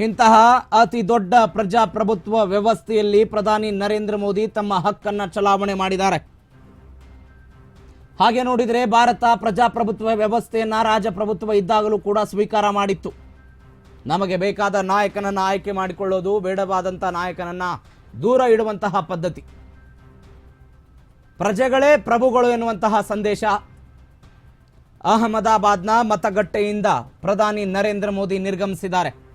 ಇಂತಹ ಅತಿ ದೊಡ್ಡ ಪ್ರಜಾಪ್ರಭುತ್ವ ವ್ಯವಸ್ಥೆಯಲ್ಲಿ ಪ್ರಧಾನಿ ನರೇಂದ್ರ ಮೋದಿ ತಮ್ಮ ಹಕ್ಕನ್ನ ಚಲಾವಣೆ ಮಾಡಿದ್ದಾರೆ. ಹಾಗೆ ನೋಡಿದರೆ ಭಾರತ ಪ್ರಜಾಪ್ರಭುತ್ವ ವ್ಯವಸ್ಥೆಯನ್ನ ರಾಜಪ್ರಭುತ್ವ ಇದ್ದಾಗಲೂ ಕೂಡ ಸ್ವೀಕಾರ ಮಾಡಿತ್ತು. ನಮಗೆ ಬೇಕಾದ ನಾಯಕನನ್ನ ಆಯ್ಕೆ ಮಾಡಿಕೊಳ್ಳೋದು ಬೇಡವಾದಂಥ ನಾಯಕನನ್ನ ದೂರ ಇಡುವಂತಹ ಪದ್ಧತಿ. ಪ್ರಜೆಗಳೇ ಪ್ರಭುಗಳು ಎನ್ನುವಂತಹ ಸಂದೇಶ. ಅಹಮದಾಬಾದ್ನ ಮತಗಟ್ಟೆಯಿಂದ ಪ್ರಧಾನಿ ನರೇಂದ್ರ ಮೋದಿ ನಿರ್ಗಮಿಸಿದ್ದಾರೆ.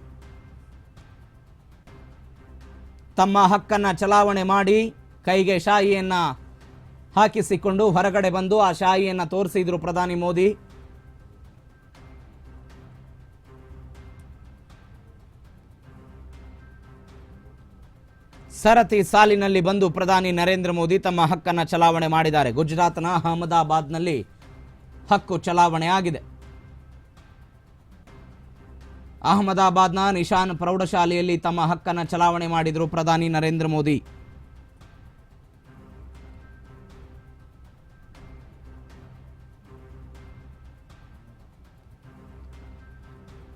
ತಮ್ಮ ಹಕ್ಕನ್ನು ಚಲಾವಣೆ ಮಾಡಿ ಕೈಗೆ ಶಾಯಿಯನ್ನ ಹಾಕಿಸಿಕೊಂಡು ಹೊರಗಡೆ ಬಂದು ಆ ಶಾಯಿಯನ್ನ ತೋರಿಸಿದ್ರು ಪ್ರಧಾನಿ ಮೋದಿ. ಸರತಿ ಸಾಲಿನಲ್ಲಿ ಬಂದು ಪ್ರಧಾನಿ ನರೇಂದ್ರ ಮೋದಿ ತಮ್ಮ ಹಕ್ಕನ್ನು ಚಲಾವಣೆ ಮಾಡಿದ್ದಾರೆ. ಗುಜರಾತ್ನ ಅಹಮದಾಬಾದ್ನಲ್ಲಿ ಹಕ್ಕು ಚಲಾವಣೆ ಆಗಿದೆ. ಅಹಮದಾಬಾದ್ನ ನಿಶಾನ್ ಪ್ರೌಢಶಾಲೆಯಲ್ಲಿ ತಮ್ಮ ಹಕ್ಕನ್ನ ಚಲಾವಣೆ ಮಾಡಿದರು ಪ್ರಧಾನಿ ನರೇಂದ್ರ ಮೋದಿ.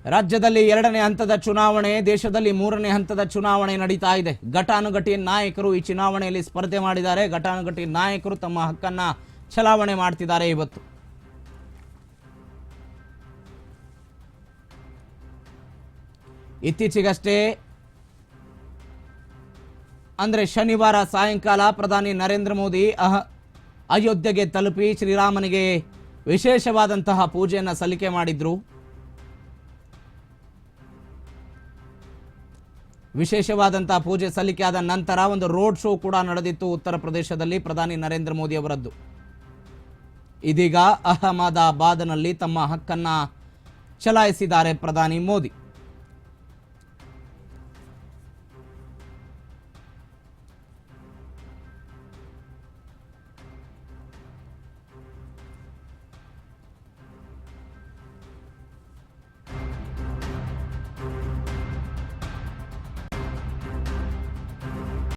ರಾಜ್ಯದಲ್ಲಿ ಎರಡನೇ ಹಂತದ ಚುನಾವಣೆ, ದೇಶದಲ್ಲಿ ಮೂರನೇ ಹಂತದ ಚುನಾವಣೆ ನಡೀತಾ ಇದೆ. ಘಟಾನುಘಟಿ ನಾಯಕರು ಈ ಚುನಾವಣೆಯಲ್ಲಿ ಸ್ಪರ್ಧೆ ಮಾಡಿದ್ದಾರೆ. ಘಟಾನುಘಟಿ ನಾಯಕರು ತಮ್ಮ ಹಕ್ಕನ್ನ ಚಲಾವಣೆ ಮಾಡ್ತಿದ್ದಾರೆ ಇವತ್ತು. ಇತ್ತೀಚೆಗಷ್ಟೇ ಅಂದರೆ ಶನಿವಾರ ಸಾಯಂಕಾಲ ಪ್ರಧಾನಿ ನರೇಂದ್ರ ಮೋದಿ ಅಹ ಅಯೋಧ್ಯೆಗೆ ತಲುಪಿ ಶ್ರೀರಾಮನಿಗೆ ವಿಶೇಷವಾದಂತಹ ಪೂಜೆಯನ್ನು ಸಲ್ಲಿಕೆ ಮಾಡಿದ್ರು. ವಿಶೇಷವಾದಂತಹ ಪೂಜೆ ಸಲ್ಲಿಕೆ ಆದ ನಂತರ ಒಂದು ರೋಡ್ ಶೋ ಕೂಡ ನಡೆದಿತ್ತು ಉತ್ತರ ಪ್ರದೇಶದಲ್ಲಿ ಪ್ರಧಾನಿ ನರೇಂದ್ರ ಮೋದಿ ಅವರದ್ದು. ಇದೀಗ ಅಹಮದಾಬಾದ್ನಲ್ಲಿ ತಮ್ಮ ಹಕ್ಕನ್ನ ಚಲಾಯಿಸಿದ್ದಾರೆ ಪ್ರಧಾನಿ ಮೋದಿ.